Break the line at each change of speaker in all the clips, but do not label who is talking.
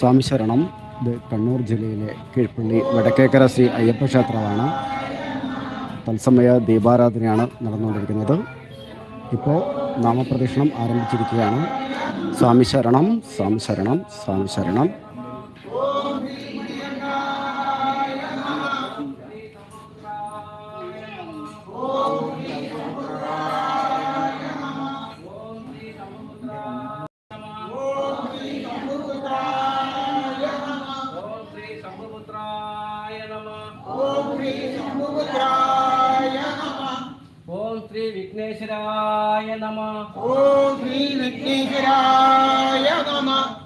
സ്വാമി ശരണം. ഇത് കണ്ണൂർ ജില്ലയിലെ കീഴ്പള്ളി വടക്കേക്കര ശ്രീ അയ്യപ്പ ക്ഷേത്രമാണ്. തത്സമയ ദീപാരാധനയാണ് നടന്നുകൊണ്ടിരിക്കുന്നത്. ഇപ്പോൾ നാമപ്രദക്ഷിണം ആരംഭിച്ചിരിക്കുകയാണ്. സ്വാമി ശരണം സ്വാമി ശരണം സ്വാമി ശരണം.
श्री
विघ्नेश्वराय नमः। ओम श्री
विघ्नेश्वराय नमः।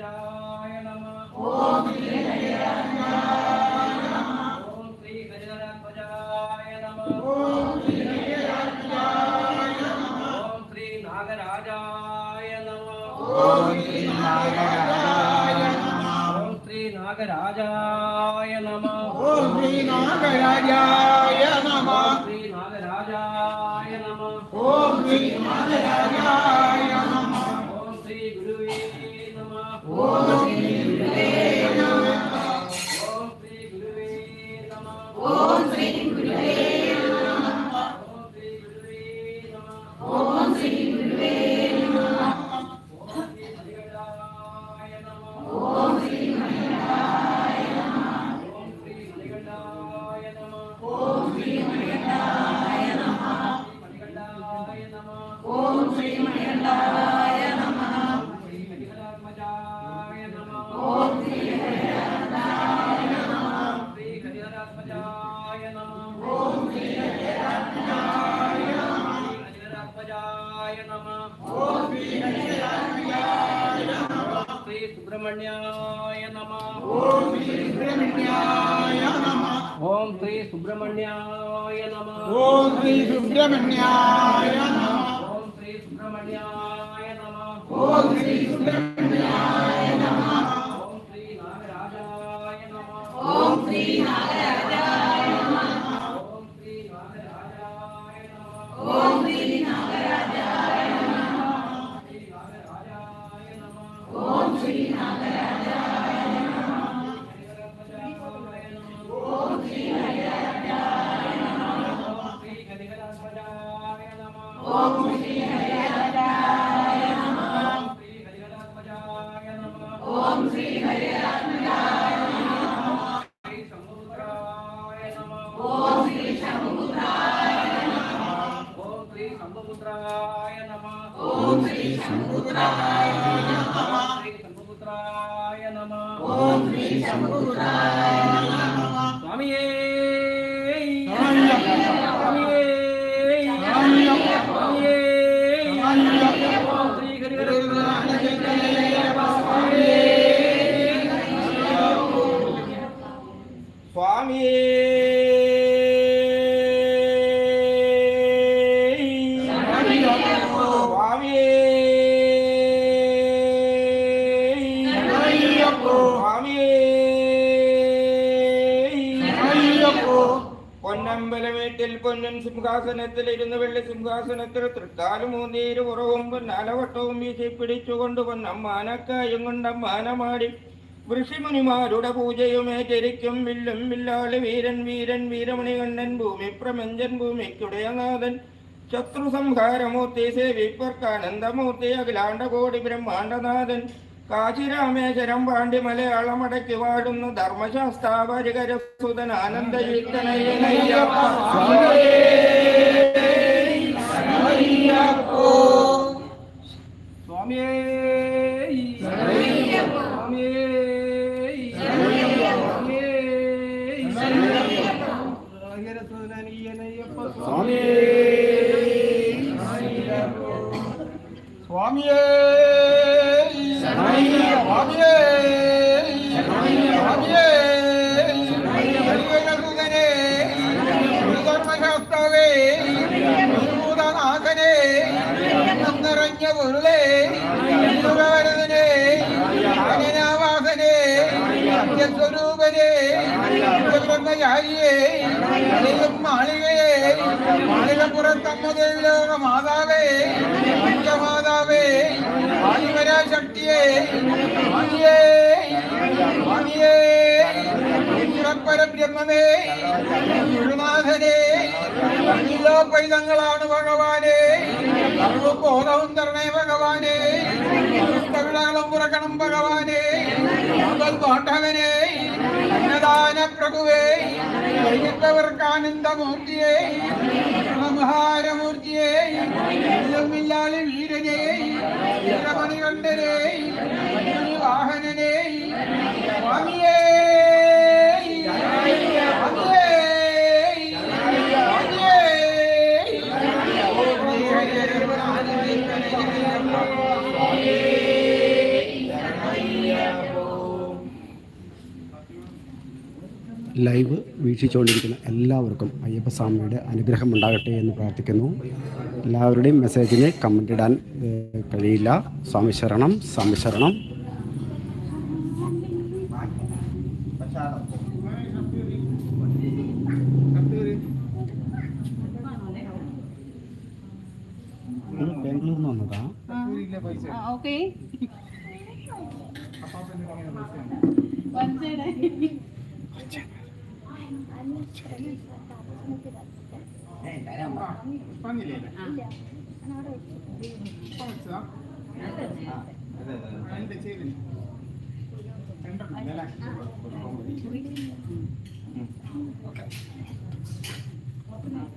गजराजाय नमः
ओम श्री गजराजाय नमः
ओम श्री गजराजाय
नमः ओम श्री गजराजाय
नमः ओम श्री
नागराजाय नमः ओम श्री
नागराजाय नमः ओम श्री
नागराजाय नमः ओम श्री
नागराजाय సుబ్రహ్మణ్యాయ నమ.
ఓం శ్రీ సుబ్రహ్మణ్యాయ నమ.
ఓం
శ్రీ
సుబ్రహ్మణ్య
ఓం
శ్రీ
శంభుపుత్రాయ
నమ. ఓం శ్రీ శంభుపుత్రాయ నమ. స్వామియే പൊന്നമ്പലമേട്ടിൽ പൊന്നൻ സിംഹാസനത്തിൽ ഇരുന്ന് വെള്ളി സിംഹാസനത്തിൽ തൃത്താലുമൂന്നീര് ഉറവും പൊന്നാലവട്ടവും വീശി പിടിച്ചുകൊണ്ട് പൊന്നമ്മാനക്കായും കൊണ്ടമ്മാനമാടി ഋഷിമുനിമാരുടെ പൂജയുമേറ്റിരിക്കും വില്ലും വില്ലാളി വീരൻ വീരൻ വീരമണികണ്ഠൻ ഭൂമി പ്രമഞ്ചൻ ഭൂമിക്കുടയനാഥൻ ശത്രു സംഹാരമൂർത്തി സേവിപ്പർക്കാനന്ദമൂർത്തി അഖിലാണ്ടകോടി ബ്രഹ്മാണ്ടനാഥൻ കാശിരാമേശ്വരം പാണ്ഡി മലയാളം അടക്കി വാടുന്നു ധർമ്മശാസ്താപരികര സുതൻ ആനന്ദയുക്തനയ്യനയ്യപ്പ സ്വാമിയേ സ്വാമിയേ സ്വാമിയേ
സ്വാമിയേ. സ്വാമിയേ. ബ്രഹ്മചാരിയേ ദൈവം മാളികയെ മാളികപ്പുറത്തമ്മ ലോക മാതാവേ പഞ്ചമാതാവേ ആദിപരാശക്തിയെ സ്വാമിയേ സ്വാമിയേ പരബ്രഹ്മമേ ഗുരുനാഥനെ അഖിലോ പൈതങ്ങളാണ് ഭഗവാനെ സർവബോധവും തരണേ ഭഗവാനെ കവിളകളും പുറക്കണം ഭഗവാനെ പാണ്ഡവനെ അന്നദാന പ്രഭുവേ വൈകിട്ടവർക്ക് ആനന്ദമൂർത്തിയെ സംഹാരമൂർത്തിയെ ഇല്ലാളി വീരനെ വീരമണികണ്ഠനെ വാഹനനെ സ്വാമിയേ സ്വാമിയേ
ലൈവ് വീക്ഷിച്ചുകൊണ്ടിരിക്കുന്ന എല്ലാവർക്കും അയ്യപ്പസ്വാമിയുടെ അനുഗ്രഹം ഉണ്ടാകട്ടെ എന്ന് പ്രാർത്ഥിക്കുന്നു. എല്ലാവരുടെയും മെസ്സേജിനെ കമന്റ് ഇടാൻ കഴിയില്ല. സ്വാമി ശരണം സ്വാമി ശരണം.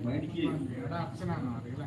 മേടിക്കുക
അച്ഛനാണോ അറിയില്ല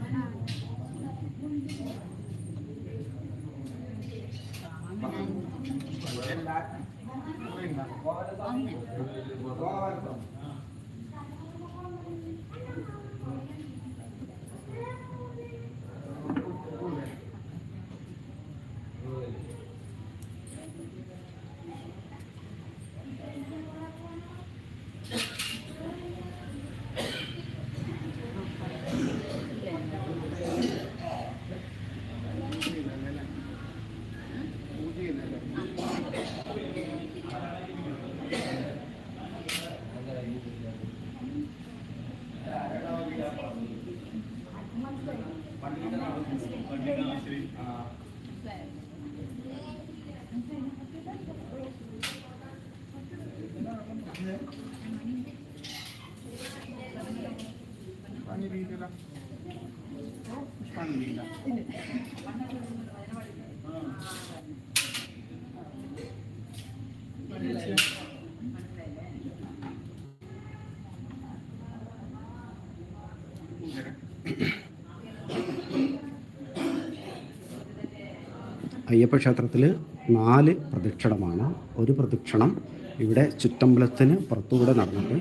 അയ്യപ്പ ക്ഷേത്രത്തിൽ നാല് പ്രദക്ഷിണമാണ് ഒരു പ്രദക്ഷിണം ഇവിടെ ചുറ്റമ്പലത്തിന് പുറത്തുകൂടെ നടന്നിട്ട്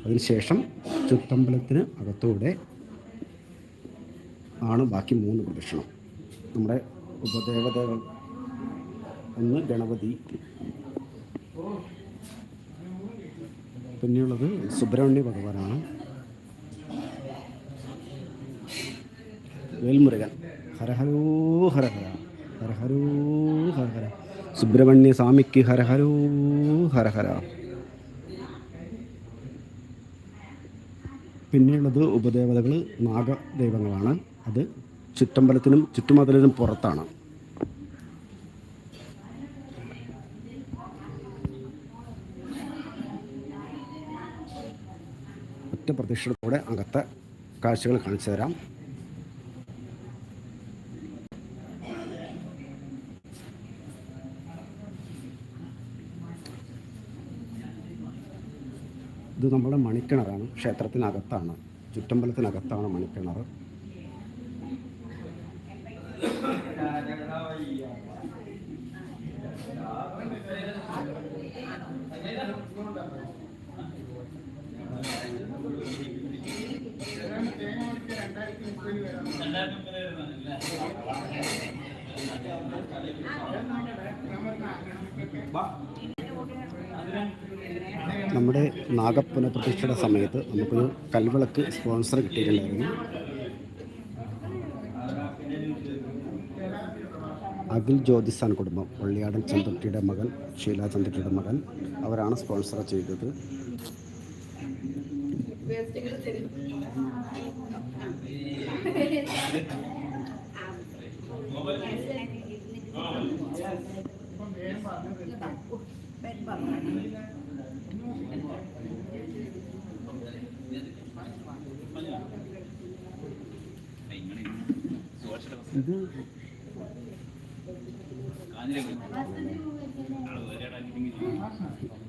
അതിനുശേഷം ചുറ്റമ്പലത്തിന് അകത്തൂടെ ആണ് ബാക്കി മൂന്ന് പ്രദക്ഷിണം നമ്മുടെ ഉപദേവതകൾ ഒന്ന് ഗണപതി പിന്നെയുള്ളത് സുബ്രഹ്മണ്യ ഭഗവാനാണ്. വേൽമുരുകൻ. ഹരഹരോ ഹരഹര ഹരഹരോ ഹരഹര സുബ്രഹ്മണ്യ സ്വാമിക്ക് ഹരഹരോ ഹരഹര പിന്നെയുള്ളത് ഉപദേവതകൾ നാഗദൈവങ്ങളാണ്. അത് ചുറ്റമ്പലത്തിനും ചുറ്റുമതിലിനും പുറത്താണ്. ഒറ്റ പ്രതീക്ഷയോടെ അകത്തെ കാഴ്ചകൾ കാണിച്ചു തരാം. ഇത് നമ്മുടെ മണിക്കിണറാണ്. ക്ഷേത്രത്തിനകത്താണ്. ചുറ്റമ്പലത്തിനകത്താണ് മണിക്കിണർ. നമ്മുടെ നാഗപ്പുനഃപ്രതിഷ്ഠയുടെ സമയത്ത് നമുക്കൊരു കൽവിളക്ക് സ്പോൺസർ കിട്ടിയിട്ടുണ്ടായിരുന്നു. അഖിൽ ജ്യോതിസാൻ കുടുംബം വള്ളിയാടൻ ചന്ദ്രട്ടിയുടെ മകൻ ഷീല ചന്ദ്രട്ടിയുടെ മകൻ അവരാണ് സ്പോൺസർ ചെയ്തത്.
Thank you.